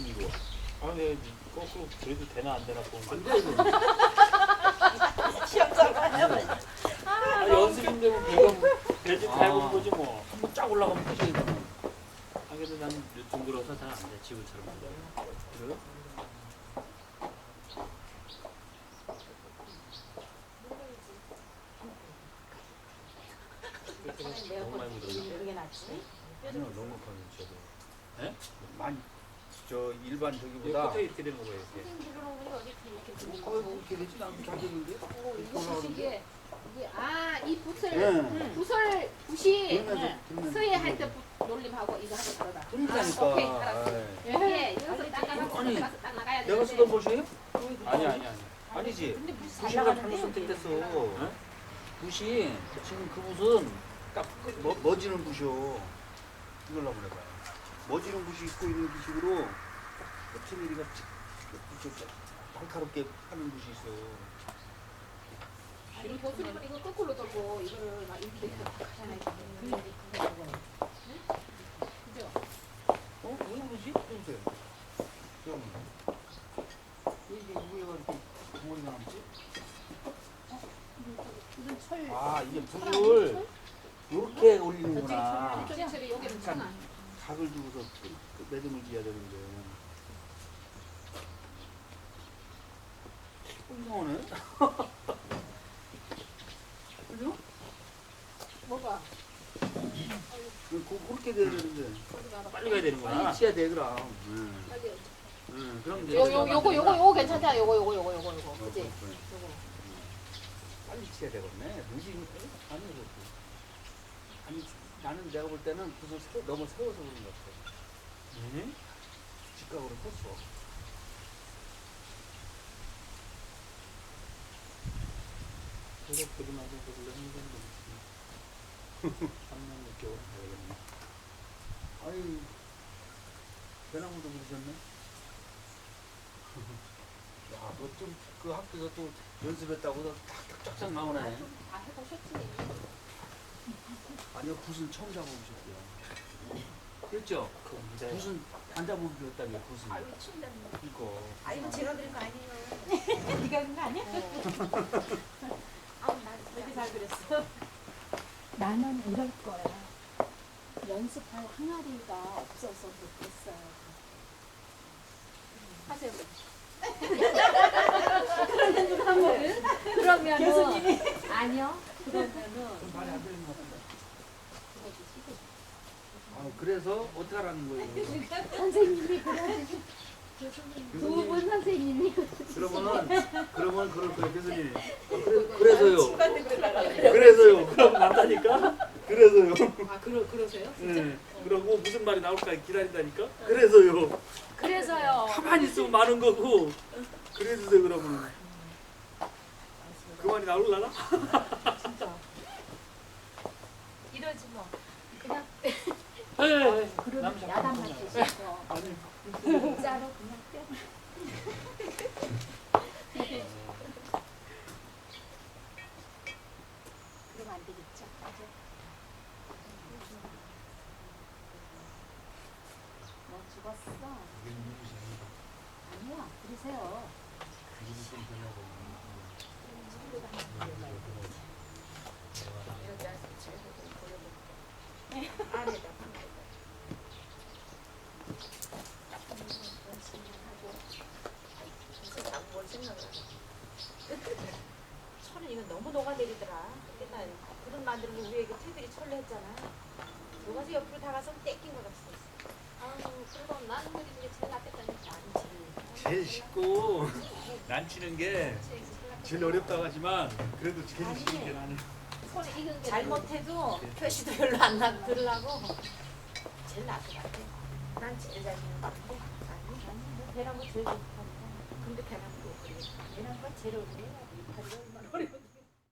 중이고. 아, 네, 거꾸로 그래도 되나 안 되나 보는 안데 돼, 이거. 아, 연습인데 뭐 배가 배지 아. 밟은 거지 뭐. 한번 쫙 올라가면 끝이 이거는. 아, 근데 나는 둥그러서 잘 안 돼. 지구처럼. 그래요? 너무 많이? 그게 낫지. 아니요, 넉넉하게 쳐도. 예? 많이, 저 일반 저기보다. 끝에 이렇게 되는 거예요. 이렇게. 어, 되진 않고 잘 되는데? 이거 보시기에 이게 아이 붓을 네. 붓을 붓이 그러면서, 그러면서. 서예 할때 놀림하고 이거 하고 다르다. 그러니까. 오케이 알았어. 아이. 이게 여기서 딱 아니, 나가서 딱 나가야 내가 되는데. 쓰던 붓이에요? 아니 아니 아니. 아니지. 근데 무슨 붓이가 나가는데 잘못 선택됐어. 붓이, 지금 그 붓은 딱그 머, 머지는 붓이요. 이걸로 한번 해봐요. 붓이 있고 있는 붓식으로 트밀이가 날카롭게 하는 붓이 있어. 아니 교수님은 이거 거꾸로 돌고 이거를 막 이렇게 하잖아요. 그죠? 어? 왜 그러지? 해보세요. 그럼 이게 위에가 이렇게 덩어리가 남지? 철. 아 이게 붓을 이렇게 올리는구나. 철이 여기는 천안. 각을 주고서 그- 그 매듭을 지어야 되는데. 이상하네. 그죠? 뭐가? 그, 그, 그렇게 돼야 되는데. 어디가 알아? 빨리 가야 되는구나. 빨리 치야 돼, 그럼. 응. 빨리. 응, 그럼 이제. 요, 요, 요거, 요거, 요거 괜찮다. 요거, 요거, 요거, 요거, 요거. 어, 그지? 그렇구나. 요거. 빨리 치야 되겠네. 늦은, 아니, 그렇고. 아니, 나는 내가 볼 때는 세워, 너무 세워서 그런 것 같아. 응? 직각으로 폈어. 그래서 그림하고 그걸로 힘든데. 3년 6개월 되겠네. 아니, 배나무도 그러셨네? 야, 너 좀, 그 학교에서 또 연습했다고 너 탁탁탁탁 나오네. 다 해보셨지. 아니요, 붓은 처음 잡아보셨대요. 그렇죠? 그. 붓은 안 잡아보셨다며, 붓은. 아유 친다니. 이거. 아 이거 제가 그린 거 아니에요. 네가 그린 거 아니야? 아우 나 되게 잘 그렸어. 나는 이럴 거야. 연습할 항아리가 없어서 못했어요. 하세요. 그러면은 그러면은 아니요. 그러면은 말이 안 되는 것 같은데. 아, 그래서 어떻게 하라는 거예요? 선생님이 그러시고 두분 선생님이 그러면은, 그러면 그럴 거예요, 교수님. 어, 그래, 그래서요. 그래서요. 그럼 난다니까? 그래서요. 아, 그러, 그러세요? 네. 그러고 무슨 말이 나올까 기다린다니까? 그래서요. 그래서요. 가만히 있으면 많은 거고. 그래주세요 그러면. 그 말이 나올라나? 진짜. 이러지 뭐. 그냥 네. 그런 남 자꾸 야단 그러냐. 맞으시고 아니. 진짜로 그냥 떼. 그러면 안 되겠죠. 맞아. 너 죽었어. 아니야, 그러세요. 이러지 않으면 제가 좀 보여볼게. 안에다 방에다. 진짜 뭘 생각을 하네. 너무 녹아내리더라. 옛날 그릇 만드는 거 위에 그 테두리 철로 했잖아. 녹아서 옆으로 다가서 떼낀 것 같았어. 아유, 그래도 나는 그리 중에 제일 낫겠다는 게 아니지. 제일 쉽고 난 치는 게 제일 어렵다고 하지만 그래도 제일 쉬운 게 나는. 손에 익은 게 잘못해도 표시도 별로 안 나고 들으려고 제일 나을 것 같아. 난 제일 잘것 같아. 아니, 아니, 뭐 배나무 제일 좋다니까. 근데 배나무도 그래. 배나무가 제일 어려워. 이파리가 얼마나 어려워.